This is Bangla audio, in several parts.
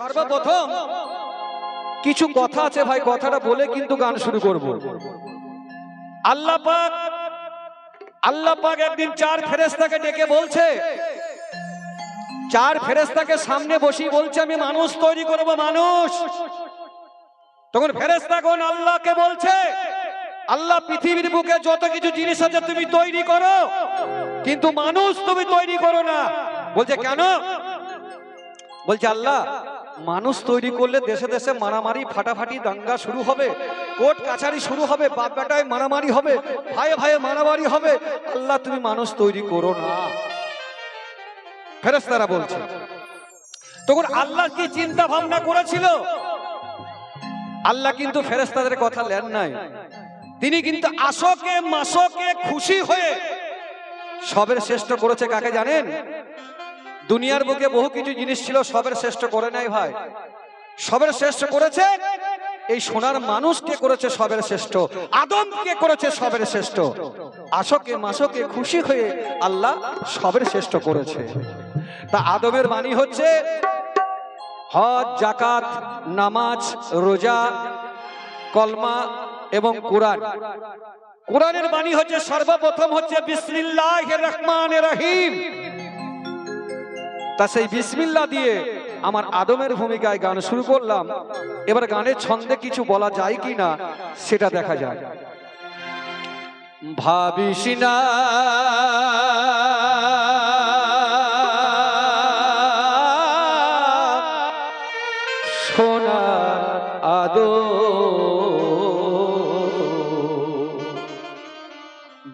সর্বপ্রথম কিছু কথা আছে ভাই, কথাটা বলে কিন্তু গান শুরু করব। আল্লাহ পাক আল্লাহ পাক একদিন চার ফেরেশতাকে ডেকে বলছে, চার ফেরেশতাকে সামনে বসিয়ে বলছে, আমি মানুষ তৈরি করব, মানুষ। তখন ফেরেশতাগণ আল্লাহকে বলছে, আল্লাহ পৃথিবীর বুকে যত কিছু জিনিস আছে তুমি তৈরি করো, কিন্তু মানুষ তুমি তৈরি করো না। বলছে, কেন? বলছে, আল্লাহ মানুষ তৈরি করলে দেশে দেশে মারামারি, ফাটাফাটি, দাঙ্গা শুরু হবে। কোর্ট, কাছারি শুরু হবে বাপ বেটায় মারামারি হবে, ভাইয়ে ভাইয়ে মারামারি হবে। আল্লাহ, তুমি মানুষ তৈরি করো না। ফেরেস্তারা বলছে, তখন আল্লাহ কি চিন্তা ভাবনা করেছিল? আল্লাহ কিন্তু ফেরেস্তাদের কথা লেন নাই। তিনি কিন্তু আশকে মাসকে খুশি হয়ে সবের শ্রেষ্ঠ করেছে কাকে জানেন? দুনিয়ার বুকে বহু কিছু জিনিস ছিল, সবের শ্রেষ্ঠ করে নাই ভাই। সবের শ্রেষ্ঠ করেছে? এই সোনার মানুষকে করেছে সবের শ্রেষ্ঠ? আদমকে করেছে সবের শ্রেষ্ঠ? আশকে মাসকে খুশি হয়ে আল্লাহ সবের শ্রেষ্ঠ করেছে। তা আদমের বাণী হচ্ছে, হজ জাকাত নামাজ, রোজা, কলমা এবং কোরআন। কোরআনের বাণী হচ্ছে সর্বপ্রথম হচ্ছে বিসমিল্লাহ রহমান রহিম। তা সেই বিসমিল্লা দিয়ে আমার আদমের ভূমিকায় গান শুরু করলাম। এবার গানের ছন্দে কিছু বলা যায় কি না সেটা দেখা যায় ভাবিস না। সোনা আদো।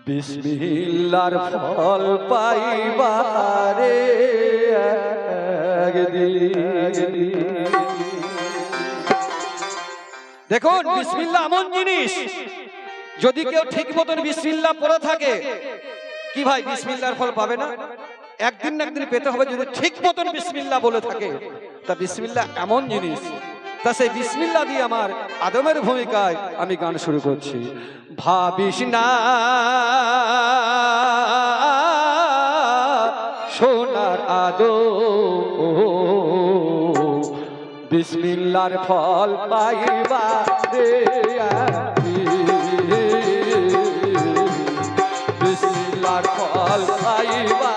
বিসমিল্লার ফল পাইবারে। দেখুন বিসমিল্লা এমন জিনিস যদি কেউ ঠিক মতন বিসমিল্লা পড়ে থাকে কি ভাই বিসমিল্লার ফল পাবে না? একদিন না একদিন পেতে হবে যদি ঠিক মতন বিসমিল্লা বলে থাকে। তা বিসমিল্লা এমন জিনিস তা সেই বিসমিল্লা দিয়ে আমার আদমের ভূমিকায় আমি গান শুরু করছি। ভাবিস না সোনার আদো। বিসমিল্লার ফল পাইবা রে বিসমিল্লার ফল পাইবা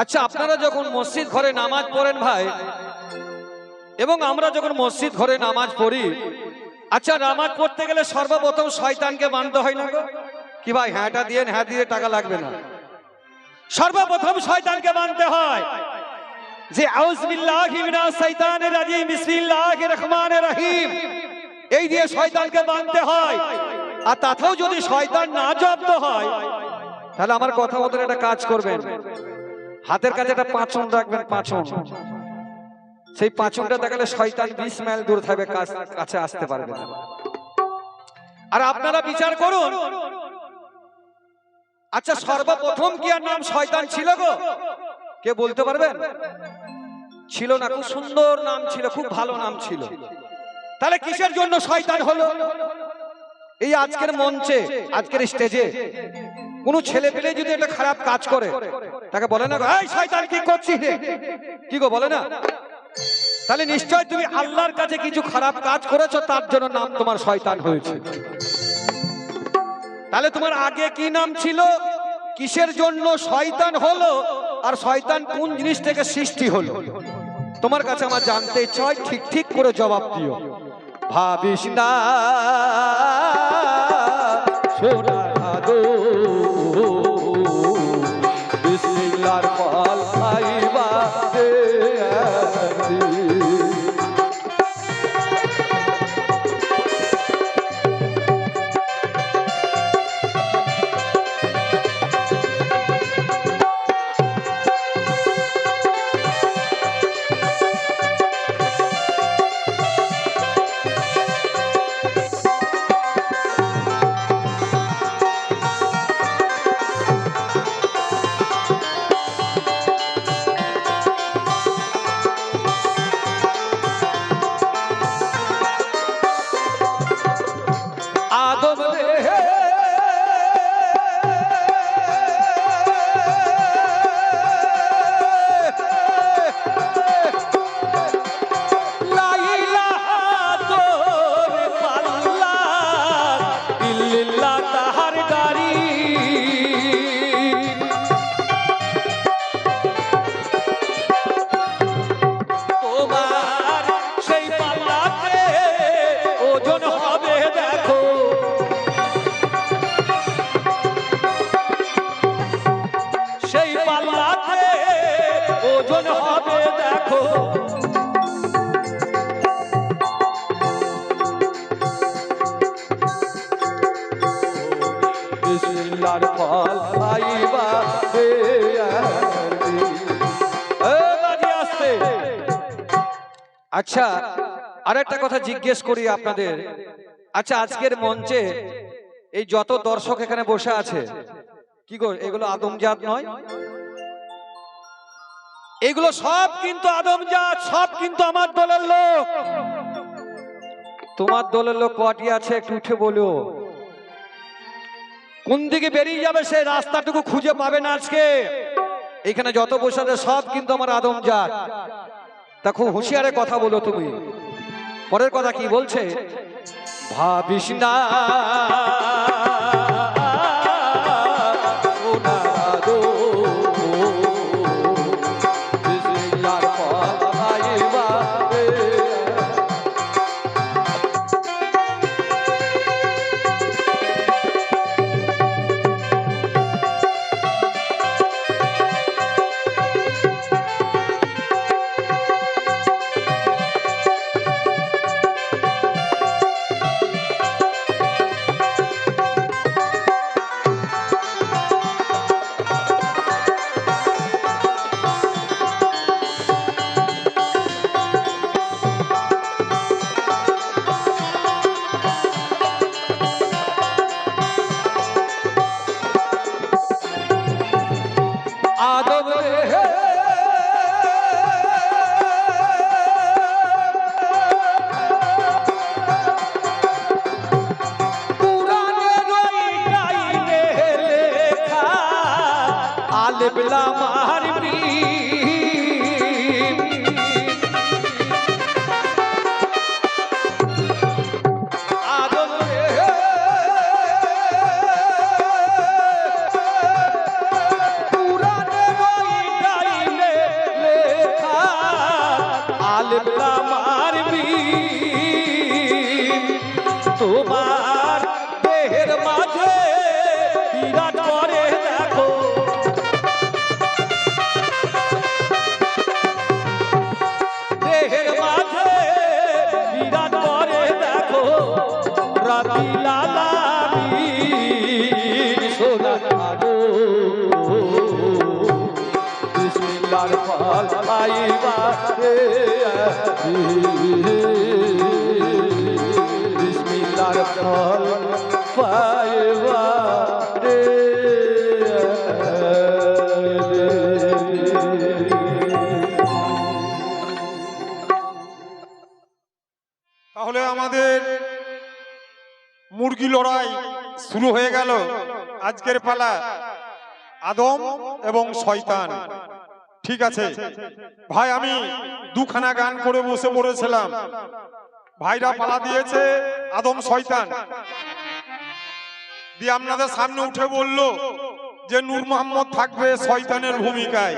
আচ্ছা আপনারা যখন মসজিদ ঘরে নামাজ পড়েন ভাই, এবং আমরা যখন মসজিদ ঘরে নামাজ পড়ি আচ্ছা নামাজ পড়তে গেলে সর্বপ্রথম শয়তানকে মানতে হয় না গো? কি ভাই হ্যাঁটা দিয়ে হ্যাঁ দিয়ে টাকা লাগবে না? সর্বপ্রথম শয়তানকে মানতে হয় যে রহিম। এই দিয়ে শয়তানকে মানতে হয়। আর তাতেও যদি শয়তান না জব্দ হয়, তাহলে আমার কথা মতন একটা কাজ করবেন। হাতের কাছে একটা পাঁচন রাখবেন পাঁচন। সেই পাঁচনটা দেখালে শয়তান বিশ মাইল দূর থাকবে কাছ- আসতে পারবে না। আর আপনারা বিচার করুন। আচ্ছা সর্বপ্রথম কি আর নাম শয়তান ছিল গো? কে বলতে পারবেন? ছিল না খুব সুন্দর নাম ছিল খুব ভালো নাম ছিল। তাহলে কিসের জন্য শয়তান হলো? এই আজকের মঞ্চে আজকের স্টেজে। কোন ছেলে পেলে যদি একটা খারাপ কাজ করে, তাকে বলে না কি করছিস কি গো, বলে না? তাহলে নিশ্চয় তুমি আল্লাহর কাছে কিছু খারাপ কাজ করেছ, তার জন্য নাম তোমার শয়তান হয়েছে। তাহলে তোমার আগে কি নাম ছিল? কিসের জন্য শয়তান হলো? আর শয়তান কোন জিনিস থেকে সৃষ্টি হলো? তোমার কাছে আমার জানতে হয়, ঠিক ঠিক করে জবাব দিও। ভাবিস না 我。ফল আসতে। আচ্ছা আরেকটা কথা জিজ্ঞেস করি আপনাদের। আচ্ছা আজকের মঞ্চে এই যত দর্শক এখানে বসে আছে, কি গো, এগুলো আদমজাত নয়? এগুলো সব কিন্তু আদমজাত সব কিন্তু আমার দলের লোক। তোমার দলের লোক কটি আছে একটু উঠে বলো। কোন দিকে বেরিয়ে যাবে সে রাস্তাটুকু খুঁজে পাবে না আজকে? এখানে যত বসে সব কিন্তু আমার আদম আদমজাত তা খুব হুঁশিয়ারে কথা বলো তুমি। পরের কথা কি বলছে? ভাবিস না। আলেপ তাহলে আমাদের মুরগি লড়াই শুরু হয়ে গেল। আজকের পালা আদম এবং শয়তান। ঠিক আছে। ভাই আমি দুখানা গান করে বসে পড়েছিলাম। ভাইরা পালা দিয়েছে আদম শয়তান। দিয়ে আপনাদের সামনে উঠে বলল যে নূর মোহাম্মদ থাকবে শয়তানের ভূমিকায়।